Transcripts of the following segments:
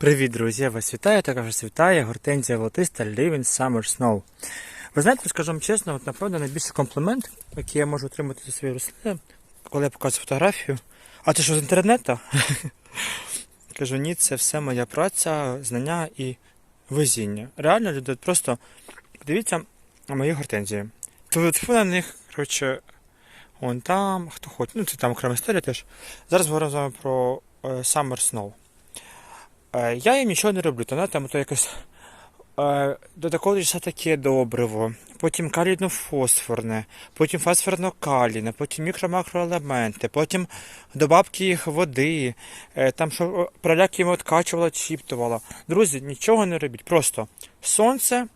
Привіт, друзі! Я вас вітаю, також вас вітає гортензія волотиста Living Summer Snow. Ви знаєте, скажу вам чесно, от, напевно, найбільший комплімент, який я можу отримати за свої рослини, коли я показую фотографію. А ти що з інтернету? Кажу, ні, це все моя праця, знання і везіння. Реально, люди, просто дивіться на мої гортензії. Телефон на них, коротше, вон там, хто хоче. Ну, це там окрема історія теж. Зараз говоримо з вами про е, Summer Snow. Е, Я їм нічого не роблю, то, знаєте, там то якось е, додатково таке добриво, потім калійно-фосфорне, потім фосфорно-калійне, потім мікро-макроелементи, потім добавки їх води, е, там що проляки їм откачувала, чіптувала. Друзі, нічого не робіть. Просто сонце,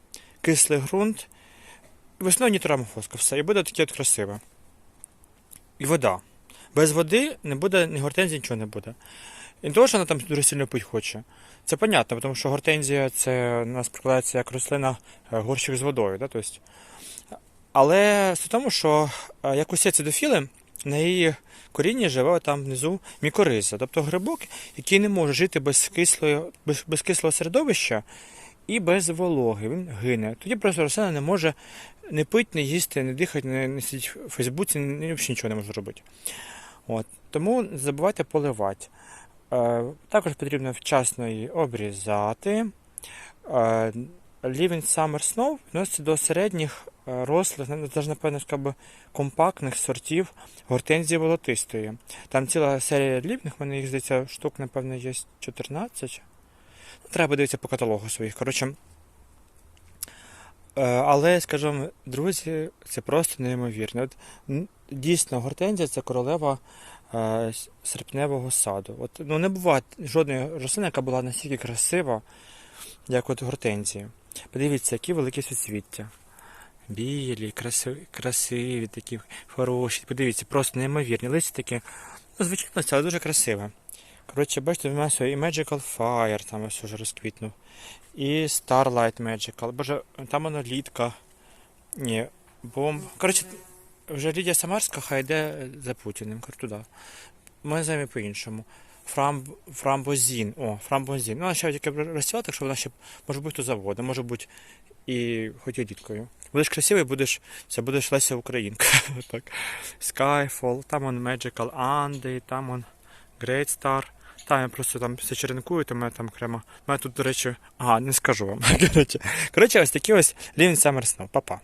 кислий ґрунт, весною нітрамофоска, все, і буде таке от красиве. І вода. Без води не буде ні гортензії, нічого не буде. І не того, що вона там дуже сильно пить хоче. Це понятно, тому що гортензія це у нас прикладається як рослина е, горщик з водою. Да? Тобто, але в тому, що е, як усі ацидофіли, на її корінні живе там внизу мікориза, тобто грибок, який не може жити без, кислої, без, без кислого середовища і без вологи. Він гине. Тоді просто рослина не може не пити, не їсти, не дихати, не, не сидіти в Фейсбуці, ні, взагалі нічого не може робити. От. Тому не забувайте поливати. Е, Також потрібно вчасно її обрізати. Е, Living Summer Snow відноситься до середніх е, рослих, навіть, напевно, скажу, компактних сортів гортензії волотистої. Там ціла серія лівних, в мене їх здається, штук, напевно, є 14. Треба дивитися по каталогу своїх. Коротше, Е, Але, скажу вам, друзі, це просто неймовірно. От, дійсно, гортензія це королева е, серпневого саду. От, ну, не буває жодної рослини, яка була настільки красива, як от гортензія. Подивіться, які великі суцвіття. Білі, красиві, красиві такі, хороші. Подивіться, просто неймовірні. Листя такі, ну, звичайно, це, дуже красиве. Коротше, бачите, в нас і Magical Fire там ось уже розквітнув. І Starlight Magical. Боже, там воно літка. Ні, бомб. Коротше, вже Лідія Самарська хай йде за Путіним. Кажу, туди. Ми з по-іншому. Фрам... Фрамбозін. О, фрамбозін. Ну, вона ще тільки розцвіла, так що вона ще може бути заводом, може бути і хоч і діткою. Будеш красивий, будеш, це будеш Леся Українка. так. Skyfall, там он Magical Andy, там он Great Star. Там я просто там все черенкую, то мене там окремо. У мене тут, до речі, ага, не скажу вам. Коротше, ось такі ось Summer Snow. Па-па.